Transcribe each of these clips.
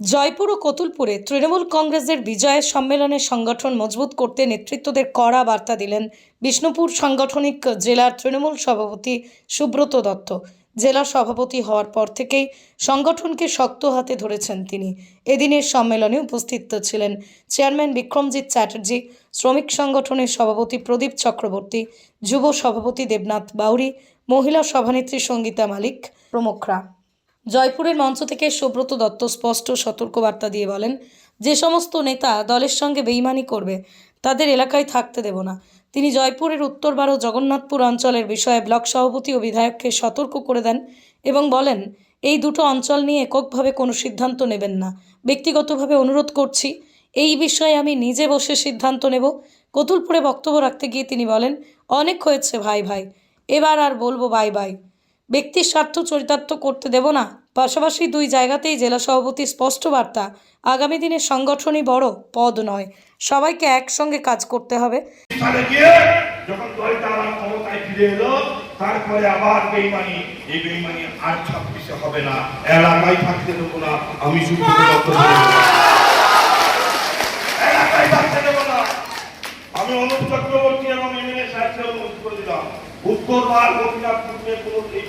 জয়পুর ও কতুলপুরে তৃণমূল কংগ্রেসের বিজয়ের সম্মেলনে সংগঠন মজবুত করতে নেতৃত্বদের কড়া বার্তা দিলেন বিষ্ণুপুর সাংগঠনিক জেলার তৃণমূল সভাপতি সুব্রত দত্ত। জেলা সভাপতি হওয়ার পর থেকেই সংগঠনকে শক্ত হাতে ধরেছেন তিনি। এদিনের সম্মেলনে উপস্থিত ছিলেন চেয়ারম্যান বিক্রমজিৎ চ্যাটার্জি, শ্রমিক সংগঠনের সভাপতি প্রদীপ চক্রবর্তী, যুব সভাপতি দেবনাথ বাউরি, মহিলা সভানেত্রী সঙ্গীতা মালিক প্রমুখরা। জয়পুরের মঞ্চ থেকে সুব্রত দত্ত স্পষ্ট সতর্কবার্তা দিয়ে বলেন, যে সমস্ত নেতা দলের সঙ্গে বেইমানি করবে, তাদের এলাকায় থাকতে দেব না। তিনি জয়পুরের উত্তরবার ও জগন্নাথপুর অঞ্চলের বিষয়ে ব্লক সভাপতি ও বিধায়ককে সতর্ক করে দেন এবং বলেন, এই দুটো অঞ্চল নিয়ে এককভাবে কোনো সিদ্ধান্ত নেবেন না। ব্যক্তিগতভাবে অনুরোধ করছি, এই বিষয়ে আমি নিজে বসে সিদ্ধান্ত নেব কতুলপুরে বক্তব্য রাখতে গিয়ে তিনি বলেন, অনেক হয়েছে ভাই ভাই, এবার আর বলব বাই বাই। ব্যক্তির স্বার্থ চরিতার্থ করতে দেব না। পাশাপাশি দুই জায়গাতেই জেলা সভাপতি স্পষ্ট বার্তা আগামী দিনে সংগঠনই বড় পদ নয়। সবাইকে একসঙ্গে কাজ করতে হবে। যখন ক্ষমতায় ফিরে এলো তারপরে আবার বেইমানি। এই বেইমানি আর ছাব্বিশে হবে না। এলাকায় থাকতে দেবো না। আমি এলাকায় থাকতে দেবো না। আমি অনুপ চক্রবর্তী এবং এমএলএ সাহেবকে অনুরোধ করে দিলাম। উত্তর আর গোপীনাথপুরে কোনো এই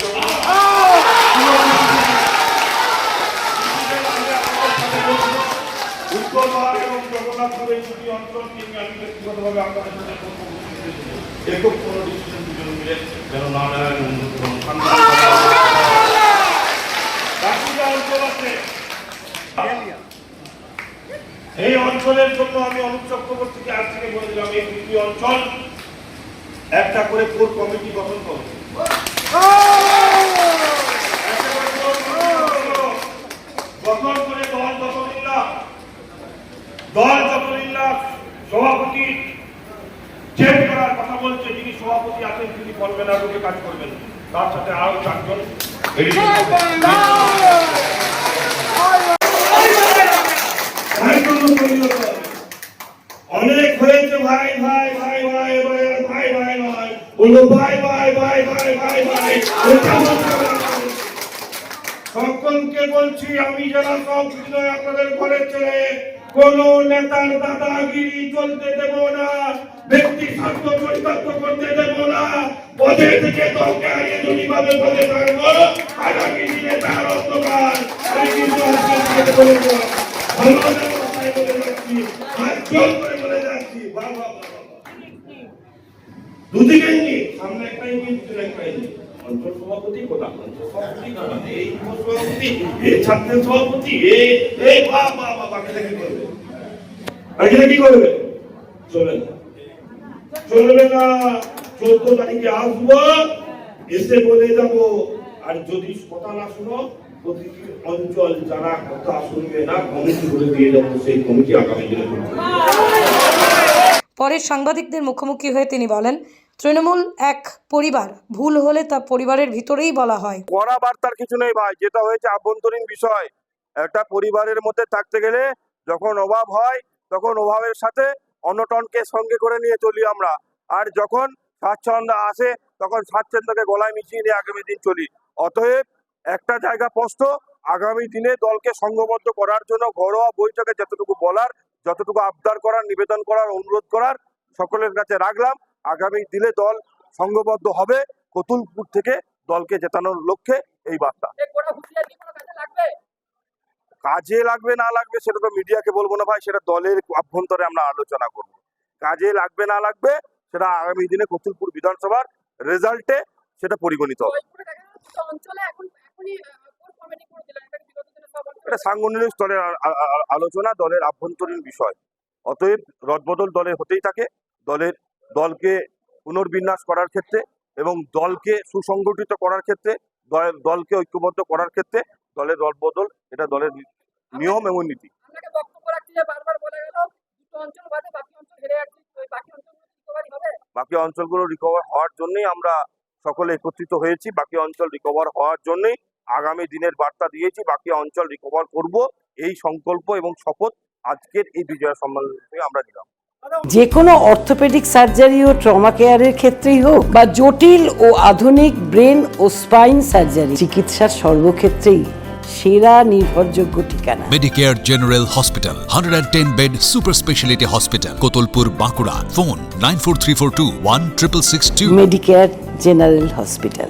উত্তর ভাগ এবং জগন্নাথপুরের দুটি অঞ্চলকে নিয়ে আমি ব্যক্তিগতভাবে আপনাদের সাথে কথা বলতে চাই। এরকম কোনো ডিসিশন দুজন মিলে যেন না নেয় উন্নত এবং ঠান্ডা বাকিটা অঞ্চল আছে। এই অঞ্চলের জন্য আমি অনুপ চক্রবর্তীকে আজ থেকে বলে দিলাম এই দুটি অঞ্চল একটা করে কোর কমিটি গঠন করো। গঠন করো। দল না সভাপতি চেঞ্জ করার কথা বলছে, যিনি সভাপতি আছেন তিনি করবেন লোকে কাজ করবেন। তার সাথে আরও চারজন। বলল ভাই ভাই এটা বলতে হবে না। সকলকে বলছি, আমি যারা সব বিনয় আপনাদের ঘরে ছেড়ে কোন নেতার দাদাগিরি চলতে দেব না, ব্যক্তি স্বার্থ চরিতার্থ করতে দেব না, পদে থেকে যদি ভাবে পদে থাকব আগামী দিনে তার অন্ধকার। আমি কিন্তু ভালো যাচ্ছি আর করে দুদিকে ইঙ্গিত সামনে একটা পিছনে অঞ্চল সভাপতি অঞ্চল সভাপতি এই সভাপতি করবে? কি করবে? চোদ্দ তারিখে আসব, এসে যাব। আর যদি কথা না শুনো প্রতিটি অঞ্চল যারা কথা শুনবে না, কমিটি করে দিয়ে যাব, সেই কমিটি আগামী দিনে। পরে সাংবাদিকদের মুখোমুখি হয়ে তিনি বলেন, তৃণমূল এক পরিবার, ভুল হলে তা পরিবারের ভিতরেই বলা হয়। কড়া বার্তার কিছু নেই ভাই, যেটা হয়েছে আভ্যন্তরীণ বিষয়। একটা পরিবারের মধ্যে থাকতে গেলে যখন অভাব হয়, তখন অভাবের সাথে অনটনকে সঙ্গে করে নিয়ে চলি আমরা। আর যখন স্বাচ্ছন্দ্য আসে, তখন স্বাচ্ছন্দ্যকে গলায় মিশিয়ে নিয়ে আগামী দিন চলি। অতএব একটা জায়গা স্পষ্ট, আগামী দিনে দলকে সংঘবদ্ধ করার জন্য ঘরোয়া বৈঠকে যতটুকু বলার যতটুকু আবদার করার নিবেদন করার অনুরোধ করার সকলের কাছে রাখলাম। আগামী দিনে দল সংঘবদ্ধ হবে। কতুলপুর থেকে দলকে জেতানোর লক্ষ্যে এই বার্তা। কাজে লাগবে? না লাগবে সেটা তো মিডিয়াকে বলব না ভাই সেটা দলের অভ্যন্তরে আমরা আলোচনা করব। কাজে লাগবে না লাগবে সেটা আগামী দিনে কতুলপুর বিধানসভার রেজাল্টে সেটা পরিগণিত হবে। অঞ্চলে এখন এখনই এটা সাংগঠনিক স্তরের আলোচনা দলের আভ্যন্তরীণ বিষয়। অতএব রদবদল দলের হতেই থাকে দলের দলকে পুনর্বিন্যাস করার ক্ষেত্রে এবং দলকে সুসংগঠিত করার ক্ষেত্রে দল- দলকে ঐক্যবদ্ধ করার ক্ষেত্রে দলের রদবদল এটা দলের নিয়ম এবং নীতি। বাকি অঞ্চলগুলো রিকভার হওয়ার জন্যই আমরা সকলে একত্রিত হয়েছি বাকি অঞ্চল রিকভার হওয়ার জন্যই আগামী দিনের বার্তা দিয়েছি বাকি অঞ্চল রিকভার করব। এই সংকল্প এবং শপথ আজকের এই বিজয় সম্মেলন থেকে আমরা নিলাম। যে কোনো অর্থোপেডিক সার্জারি ও ট্রমা কেয়ারের ক্ষেত্রেই হোক বা জটিল ও আধুনিক ব্রেন ও স্পাইন সার্জারি চিকিৎসার সর্বক্ষেত্রেই সেরা নির্ভরযোগ্য ঠিকানা। Medicare general hospital hundred and ten bed super speciality hospital Kotulpur Bankura phone nine four three four two one triple six two Medicare general hospital